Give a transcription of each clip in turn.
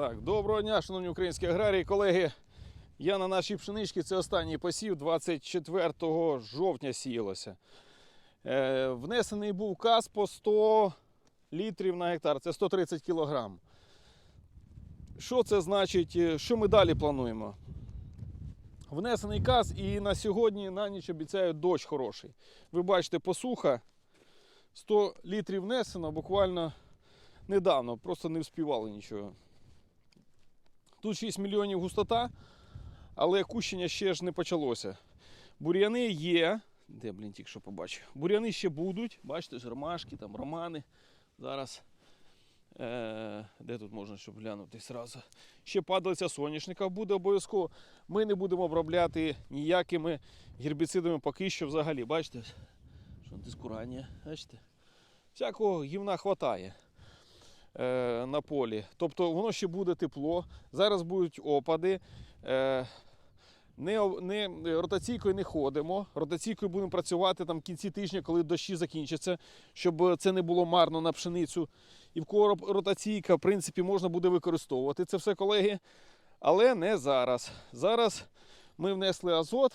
Так, доброго дня, шановні українські аграрії, колеги. Я на нашій пшеничці, це останній посів, 24 жовтня сіялося. Е, внесений був каз по 100 літрів на гектар, це 130 кілограм. Що це значить? е, Що ми далі плануємо? Внесений каз і на сьогодні на ніч обіцяють дощ хороший. Ви бачите, посуха 100 літрів внесено буквально недавно, просто не вспівали нічого. Тут 6 мільйонів густота, але кущення ще ж не почалося. Бур'яни є. Де, блін, тільки що побачив. Бур'яни ще будуть. Бачите, ж ромашки, там романи. Зараз. Е, де тут можна, щоб глянути зразу. Ще падалиця соняшника буде обов'язково. Ми не будемо обробляти ніякими гербіцидами поки що взагалі. Бачите? Що дискурання, бачите? Всякого гівна хватає на полі. Тобто воно ще буде тепло. Зараз будуть опади. Е, не, не, ротаційкою не ходимо. Ротаційкою будемо працювати там в кінці тижня, коли дощі закінчаться, щоб це не було марно на пшеницю. І в кого ротаційка, в принципі, можна буде використовувати це все, колеги. Але не зараз. Зараз ми внесли азот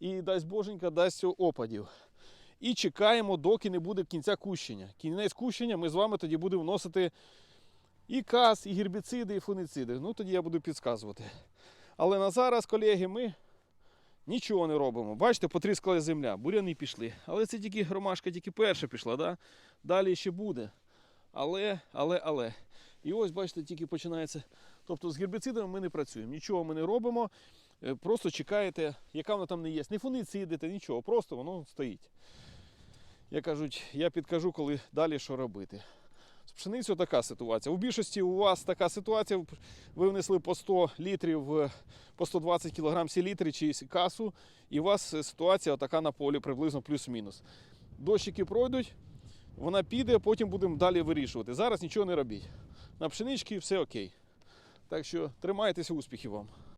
і дасть боженька дасть опадів. І чекаємо, доки не буде кінця кущення. Кінець кущення ми з вами тоді будемо вносити і каз, і гербіциди, і фунициди. Ну тоді я буду підказувати. Але на зараз, колеги, ми нічого не робимо. Бачите, потріскала земля, буряни пішли. Але це тільки ромашка, тільки перша пішла, да? далі ще буде. Але, але, але. І ось, бачите, тільки починається. Тобто з гербіцидами ми не працюємо, нічого ми не робимо. Е, Просто чекаєте, яка вона там не є. Не фунициди, нічого, просто воно стоїть. Я кажуть, я підкажу, коли далі що робити. З пшеницею така ситуація. У більшості у вас така ситуація. Ви внесли по 100 літрів, е, по 120 кг селітри чи касу, і у вас ситуація така на полі приблизно плюс-мінус. Дощики пройдуть, вона піде, потім будемо далі вирішувати. Зараз нічого не робіть. На пшеничці все окей. Так що тримайтеся, успіхів вам.